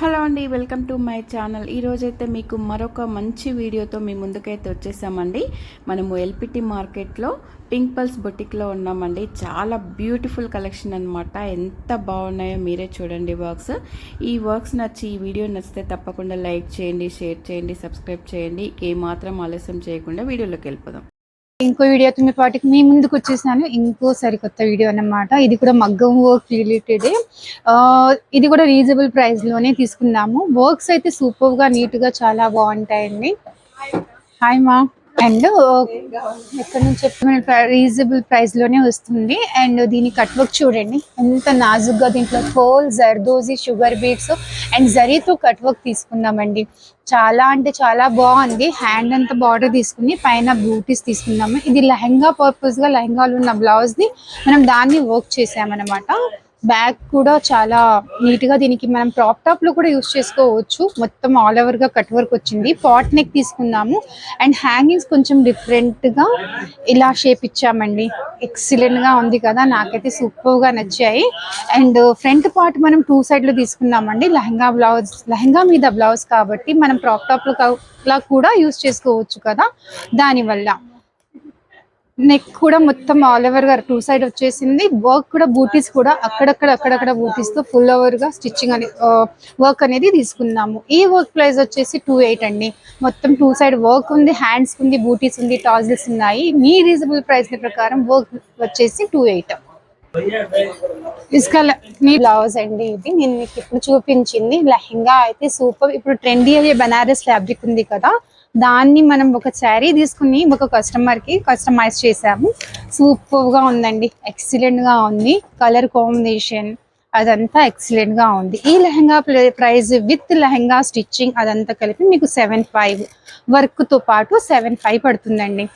Hello అండి welcome to my channel. ఈరోజైతే మీకు మరొక మంచి వీడియోతో మీ ముందుకైతే వచ్చేసామండి. మనము ఎల్పిటి మార్కెట్లో పింక్ పల్స్ బొటిక్లో ఉన్నామండి. చాలా బ్యూటిఫుల్ కలెక్షన్ అనమాట ఎంత బాగున్నాయో మీరే చూడండి వర్క్స్. ఈ వర్క్స్ నచ్చి ఈ వీడియో నచ్చితే తప్పకుండా లైక్ చేయండి షేర్ చేయండి సబ్స్క్రైబ్ చేయండి. ఏమాత్రం ఆలస్యం చేయకుండా వీడియోలోకి వెళ్ళిపోదాం. ఇంకో వీడియోతో మీ పాటికి మీ ముందుకు వచ్చేసాను. ఇంకో సరికొత్త వీడియో అన్నమాట. ఇది కూడా మగ్గం వర్క్ రిలేటెడ్ ఇది కూడా రీజనబుల్ ప్రైస్లోనే తీసుకున్నాము. వర్క్స్ అయితే సూపర్గా నీట్గా చాలా బాగుంటాయండి. హాయ్ మా అండ్ ఎక్కడ నుంచి చెప్పిన రీజనబుల్ ప్రైస్లోనే వస్తుంది. అండ్ దీని కట్ వర్క్ చూడండి. ఎంత నాజుగ్గా దీంట్లో whole zardozi sugar beads and జరీతో కట్ వర్క్ తీసుకున్నామండి చాలా అంటే చాలా బాగుంది. హ్యాండ్ అంతా బార్డర్ తీసుకుని పైన బ్యూటీస్ తీసుకున్నాము ఇది లెహంగా పర్పస్గా లెహంగాలు ఉన్న బ్లౌజ్ని మనం దాన్ని వర్క్ చేసామన్నమాట. బ్యాగ్ కూడా చాలా నీట్గా దీనికి మనం క్రాప్ టాప్లో కూడా యూస్ చేసుకోవచ్చు. మొత్తం ఆల్ ఓవర్గా కట్ వర్క్ వచ్చింది. పాట్ నెక్ తీసుకున్నాము అండ్ హ్యాంగింగ్స్ కొంచెం డిఫరెంట్గా ఇలా షేప్ ఇచ్చామండి. ఎక్సలెంట్గా ఉంది కదా. నాకైతే సూపర్గా నచ్చాయి. అండ్ ఫ్రంట్ పార్ట్ మనం టూ సైడ్లో తీసుకున్నామండి. లెహంగా బ్లౌజ్ లెహంగా మీద బ్లౌజ్ కాబట్టి మనం క్రాప్ టాప్లో కూడా యూస్ చేసుకోవచ్చు కదా. దానివల్ల నెక్ కూడా మొత్తం ఆల్ ఓవర్గా టూ సైడ్ వచ్చేసింది. వర్క్ కూడా బూటీస్ కూడా అక్కడక్కడ అక్కడక్కడ బూటీస్తో ఫుల్ ఓవర్గా స్టిచ్చింగ్ అని వర్క్ అనేది తీసుకున్నాము. ఈ వర్క్ ప్రైస్ వచ్చేసి టూ ఎయిట్ అండి. మొత్తం టూ సైడ్ వర్క్ ఉంది హ్యాండ్స్ ఉంది బూటీస్ ఉంది టాజిల్స్ ఉన్నాయి. మీ రీజనబుల్ ప్రైస్ ప్రకారం వర్క్ వచ్చేసి టూ ఎయిట్ ఇసుక మీ బ్లౌజ్ అండి ఇది. నేను మీకు ఇప్పుడు చూపించింది. లెహంగా అయితే సూపర్ ఇప్పుడు ట్రెండీ అయ్యే బనారస్ ఫ్యాబ్రిక్ ఉంది కదా. దాన్ని మనం ఒక శారీ తీసుకుని ఒక కస్టమర్కి కస్టమైజ్ చేసాము సూపర్గా ఉందండి. ఎక్సలెంట్గా ఉంది. కలర్ కాంబినేషన్ అదంతా ఎక్సలెంట్గా ఉంది. ఈ lehenga price with lehenga stitching అదంతా కలిపి మీకు సెవెన్ ఫైవ్ వర్క్తో పాటు సెవెన్ ఫైవ్ పడుతుందండి.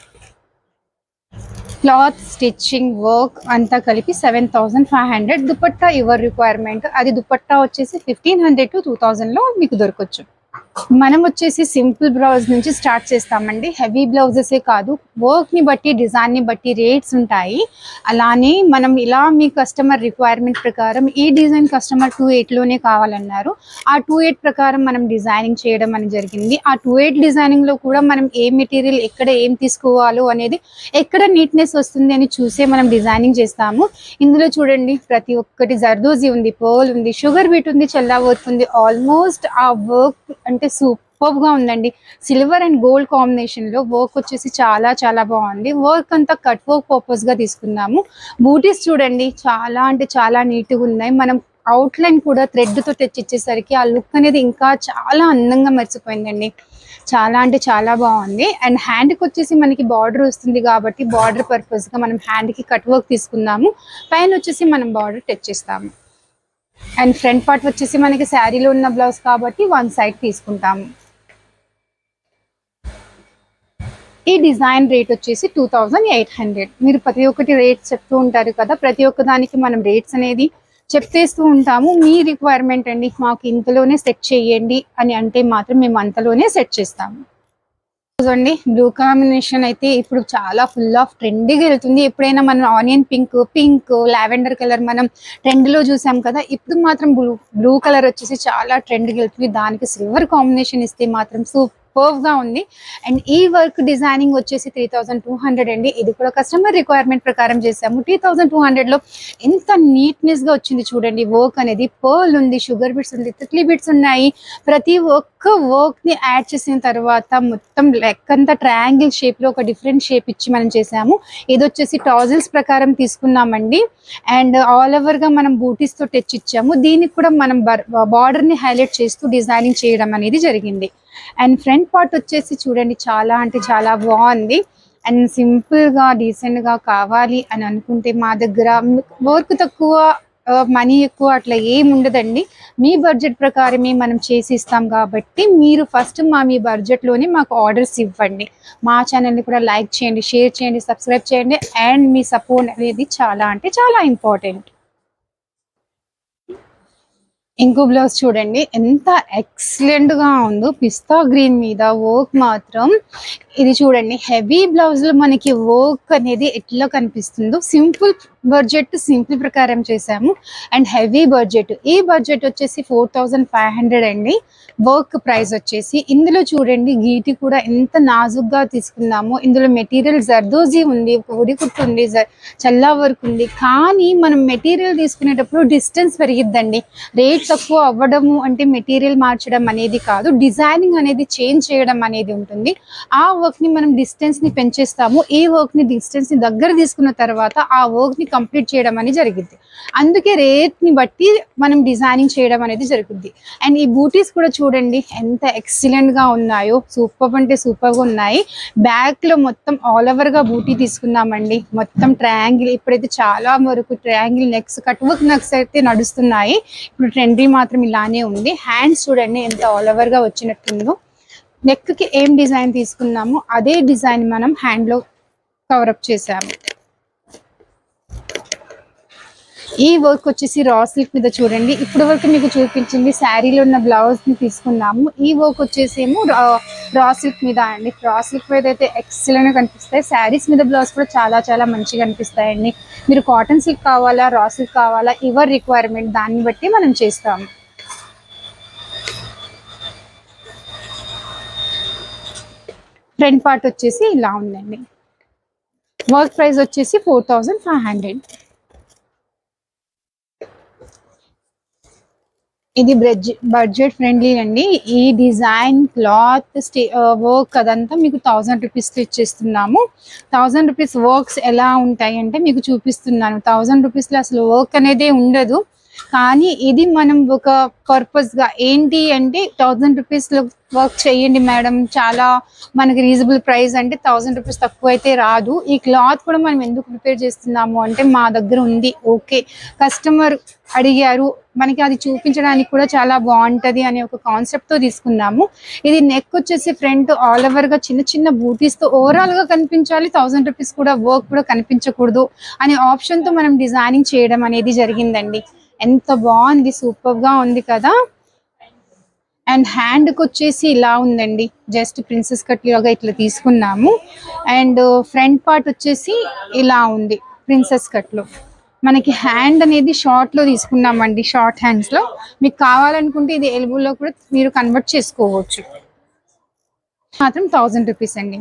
క్లాత్ స్టిచ్చింగ్ వర్క్ అంతా కలిపి seven thousand five hundred dupatta your requirement అది దుపట్టా వచ్చేసి ఫిఫ్టీన్ హండ్రెడ్ టు టూ థౌజండ్లో మీకు దొరకచ్చు. మనం వచ్చేసి సింపుల్ బ్లౌజ్ నుంచి స్టార్ట్ చేస్తామండి. హెవీ బ్లౌజెసే కాదు. వర్క్ని బట్టి డిజైన్ని బట్టి రేట్స్ ఉంటాయి. అలానే మనం ఇలా మీ కస్టమర్ రిక్వైర్మెంట్ ప్రకారం ఈ డిజైన్ కస్టమర్ టూ ఎయిట్లోనే కావాలన్నారు. ఆ టూ ఎయిట్ ప్రకారం మనం డిజైనింగ్ చేయడం అని జరిగింది. ఆ టూ ఎయిట్ డిజైనింగ్లో కూడా మనం ఏ మెటీరియల్ ఎక్కడ ఏం తీసుకోవాలో అనేది ఎక్కడ నీట్నెస్ వస్తుంది అని చూసే మనం డిజైనింగ్ చేస్తాము. ఇందులో చూడండి ప్రతి ఒక్కటి జర్దోజీ ఉంది పోల్ ఉంది షుగర్ బీట్ ఉంది చెల్లా వర్క్ ఉంది. ఆల్మోస్ట్ ఆ వర్క్ అంటే సూపర్గా ఉందండి. సిల్వర్ అండ్ గోల్డ్ కాంబినేషన్లో వర్క్ వచ్చేసి చాలా చాలా బాగుంది. వర్క్ అంతా కట్ వర్క్ పర్పస్గా తీసుకున్నాము. బూటీస్ చూడండి చాలా అంటే చాలా నీట్గా ఉన్నాయి. మనం అవుట్ లైన్ కూడా థ్రెడ్తో తెచ్చిచ్చేసరికి ఆ లుక్ అనేది ఇంకా చాలా అందంగా మర్చిపోయిందండి చాలా అంటే చాలా బాగుంది. అండ్ హ్యాండ్కి వచ్చేసి మనకి బార్డర్ వస్తుంది కాబట్టి బార్డర్ పర్పస్గా మనం హ్యాండ్కి కట్ వర్క్ తీసుకుందాము పైన వచ్చేసి మనం బార్డర్ తెచ్చిస్తాము. అండ్ ఫ్రంట్ పార్ట్ వచ్చేసి మనకి శారీలో ఉన్న బ్లౌజ్ కాబట్టి వన్ సైడ్ తీసుకుంటాము. ఈ డిజైన్ రేట్ వచ్చేసి టూ థౌజండ్ ఎయిట్ హండ్రెడ్ మీరు ప్రతి ఒక్కటి రేట్స్ చెప్తూ ఉంటారు కదా ప్రతి ఒక్క దానికి మనం రేట్స్ అనేది చెప్తేస్తూ ఉంటాము. మీ రిక్వైర్మెంట్ అండి మాకు ఇంతలోనే సెట్ చేయండి అని అంటే మాత్రం మేము అంతలోనే సెట్ చేస్తాము. చూడండి బ్లూ కాంబినేషన్ అయితే ఇప్పుడు చాలా ఫుల్ ఆఫ్ ట్రెండ్గా వెళ్తుంది. ఎప్పుడైనా మనం onion pink pink lavender colour మనం ట్రెండ్లో చూసాం కదా ఇప్పుడు మాత్రం బ్లూ బ్లూ కలర్ వచ్చేసి చాలా ట్రెండ్గా వెళ్తుంది. దానికి సిల్వర్ కాంబినేషన్ ఇస్తే మాత్రం సూపర్ గా ఉంది. అండ్ ఈ వర్క్ డిజైనింగ్ వచ్చేసి త్రీ థౌసండ్ టూ హండ్రెడ్ అండి. ఇది కూడా కస్టమర్ రిక్వైర్మెంట్ ప్రకారం చేసాము త్రీ థౌసండ్ టూ హండ్రెడ్లో ఎంత నీట్నెస్గా వచ్చింది చూడండి. వర్క్ అనేది పర్ల్ ఉంది షుగర్ బిట్స్ ఉంది తిట్లీ బిట్స్ ఉన్నాయి. ప్రతి ఒక్క వర్క్ని యాడ్ చేసిన తర్వాత మొత్తం లెక్కంతా ట్రయాంగిల్ షేప్లో ఒక డిఫరెంట్ షేప్ ఇచ్చి మనం చేసాము ఇది వచ్చేసి టాజిల్స్ ప్రకారం తీసుకున్నామండి. అండ్ ఆల్ ఓవర్గా మనం బూటీస్తో టచ్ ఇచ్చాము దీనికి కూడా మనం బార్డర్ని హైలైట్ చేస్తూ డిజైనింగ్ చేయడం అనేది జరిగింది. అండ్ ఫ్రంట్ పార్ట్ వచ్చేసి చూడండి చాలా అంటే చాలా బాగుంది. అండ్ సింపుల్గా డీసెంట్గా కావాలి అని అనుకుంటే మా దగ్గర వర్క్ తక్కువ మనీ ఎక్కువ అట్లా ఏం ఉండదండి. మీ బడ్జెట్ ప్రకారమే మనం చేసి ఇస్తాం కాబట్టి మీరు ఫస్ట్ మా మీ బడ్జెట్లోనే మాకు ఆర్డర్స్ ఇవ్వండి. మా ఛానల్ని కూడా లైక్ చేయండి షేర్ చేయండి సబ్స్క్రైబ్ చేయండి. అండ్ మీ సపోర్ట్ అనేది చాలా అంటే చాలా ఇంపార్టెంట్. ఇంకో బ్లౌజ్ చూడండి. ఎంత ఎక్సలెంట్గా ఉందో. పిస్తా గ్రీన్ మీద వర్క్ మాత్రం ఇది చూడండి. హెవీ బ్లౌజ్లో మనకి వర్క్ అనేది ఎట్లా కనిపిస్తుందో. సింపుల్ బడ్జెట్ సింపుల్ ప్రకారం చేసాము అండ్ హెవీ బడ్జెట్. ఈ బడ్జెట్ వచ్చేసి ఫోర్ థౌజండ్ ఫైవ్ హండ్రెడ్ అండి. వర్క్ ప్రైస్ వచ్చేసి ఇందులో చూడండి గీటి కూడా ఎంత నాజుగ్గా తీసుకున్నాము ఇందులో మెటీరియల్ జర్దోజీ ఉంది ఒక ఉడి కుట్టు ఉంది జ- చల్లా వర్క్ ఉంది. కానీ మనం మెటీరియల్ తీసుకునేటప్పుడు డిస్టెన్స్ పెరిగిద్దండి. రేట్ తక్కువ అవ్వడము అంటే మెటీరియల్ మార్చడం అనేది కాదు డిజైనింగ్ అనేది చేంజ్ చేయడం అనేది ఉంటుంది. ఆ వర్క్ని మనం డిస్టెన్స్ని పెంచేస్తాము. ఈ వర్క్ని డిస్టెన్స్ని దగ్గర తీసుకున్న తర్వాత ఆ వర్క్ని కంప్లీట్ చేయడం అనేది జరిగింది అందుకే రేట్ని బట్టి మనం డిజైనింగ్ చేయడం అనేది జరుగుద్ది. అండ్ ఈ బూటీస్ కూడా చూడండి ఎంత ఎక్సలెంట్గా ఉన్నాయో. సూపర్ అంటే సూపర్గా ఉన్నాయి. బ్యాక్లో మొత్తం ఆల్ ఓవర్గా బూటీ తీసుకున్నామండి. మొత్తం ట్రయాంగిల్ ఇప్పుడైతే చాలా వరకు triangle necks cut work necks అయితే నడుస్తున్నాయి. ఇప్పుడు ట్రెండీ మాత్రం ఇలానే ఉంది. హ్యాండ్స్ చూడండి ఎంత ఆల్ ఓవర్గా వచ్చినట్టుందో. నెక్కి ఏం డిజైన్ తీసుకున్నామో అదే డిజైన్ మనం హ్యాండ్లో కవరప్ చేసాము. ఈ వర్క్ వచ్చేసి రా సిల్క్ మీద చూడండి. ఇప్పటి వరకు మీకు చూపించింది శారీలో ఉన్న బ్లౌజ్ని తీసుకున్నాము. ఈ వర్క్ వచ్చేసేమో రా సిల్క్ మీద అండి. రా సిల్క్ మీద అయితే ఎక్సలెంట్గా కనిపిస్తాయి. శారీస్ మీద బ్లౌజ్ కూడా చాలా చాలా మంచిగా కనిపిస్తాయండి. మీరు కాటన్ సిల్క్ కావాలా రా సిల్క్ కావాలా ఎవరి రిక్వైర్మెంట్ దాన్ని బట్టి మనం చేస్తాము. ఫ్రంట్ పార్ట్ వచ్చేసి ఇలా ఉందండి. వర్క్ ప్రైస్ వచ్చేసి ఫోర్ థౌజండ్ ఫైవ్ హండ్రెడ్. ఇది బడ్జెట్ ఫ్రెండ్లీ అండి. ఈ డిజైన్ క్లాత్ స్టే వర్క్ అదంతా మీకు థౌజండ్ రూపీస్కి ఇచ్చేస్తున్నాము. థౌజండ్ రూపీస్ వర్క్స్ ఎలా ఉంటాయి అంటే మీకు చూపిస్తున్నాను. థౌజండ్ రూపీస్లో అసలు వర్క్ అనేది ఉండదు. కానీ ఇది మనం ఒక పర్పస్గా ఏంటి అంటే థౌజండ్ రూపీస్లో వర్క్ చేయండి మేడం చాలా మనకి రీజనబుల్ ప్రైస్ అంటే థౌజండ్ రూపీస్ తక్కువ అయితే రాదు. ఈ క్లాత్ కూడా మనం ఎందుకు ప్రిపేర్ చేస్తున్నాము అంటే మా దగ్గర ఉంది. ఓకే కస్టమర్ అడిగారు. మనకి అది చూపించడానికి కూడా చాలా బాగుంటది అనే ఒక కాన్సెప్ట్తో తీసుకున్నాము. ఇది నెక్ వచ్చేసి ఫ్రంట్ ఆల్ ఓవర్గా చిన్న చిన్న బూటీస్తో ఓవరాల్గా కనిపించాలి. థౌసండ్ రూపీస్ కూడా వర్క్ కూడా కనిపించకూడదు అనే ఆప్షన్తో మనం డిజైనింగ్ చేయడం అనేది జరిగిందండి. ఎంత బాగుంది సూపర్గా ఉంది కదా. అండ్ హ్యాండ్కి వచ్చేసి ఇలా ఉందండి. జస్ట్ ప్రిన్సెస్ కట్ లాగా ఇట్లా తీసుకున్నాము. అండ్ ఫ్రంట్ పార్ట్ వచ్చేసి ఇలా ఉంది ప్రిన్సెస్ కట్లో మనకి హ్యాండ్ అనేది షార్ట్లో తీసుకున్నామండి షార్ట్ హ్యాండ్స్లో. మీకు కావాలనుకుంటే ఇది ఎల్బోలో కూడా మీరు కన్వర్ట్ చేసుకోవచ్చు. మాత్రం థౌజండ్ రూపీస్ అండి.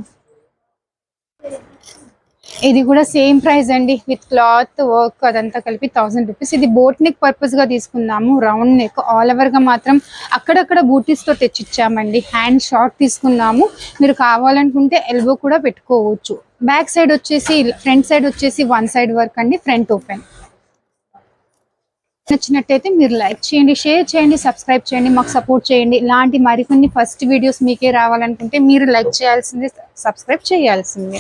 ఇది కూడా సేమ్ ప్రైస్ అండి విత్ క్లాత్ వర్క్ అదంతా కలిపి థౌసండ్ రూపీస్. ఇది బోట్ నెక్ పర్పస్గా తీసుకున్నాము. రౌండ్ నెక్ ఆల్ ఓవర్గా మాత్రం అక్కడక్కడ బూటీస్తో తెచ్చిచ్చామండి. హ్యాండ్ షార్ట్ తీసుకున్నాము. మీరు కావాలనుకుంటే ఎల్బో కూడా పెట్టుకోవచ్చు. బ్యాక్ సైడ్ వచ్చేసి ఫ్రంట్ సైడ్ వచ్చేసి వన్ సైడ్ వర్క్ అండి ఫ్రంట్ ఓపెన్. నచ్చినట్టయితే మీరు లైక్ చేయండి షేర్ చేయండి సబ్స్క్రైబ్ చేయండి మాకు సపోర్ట్ చేయండి. ఇలాంటి మరికొన్ని ఫస్ట్ వీడియోస్ మీకే రావాలనుకుంటే మీరు లైక్ చేయాల్సిందే సబ్స్క్రైబ్ చేయాల్సిందే.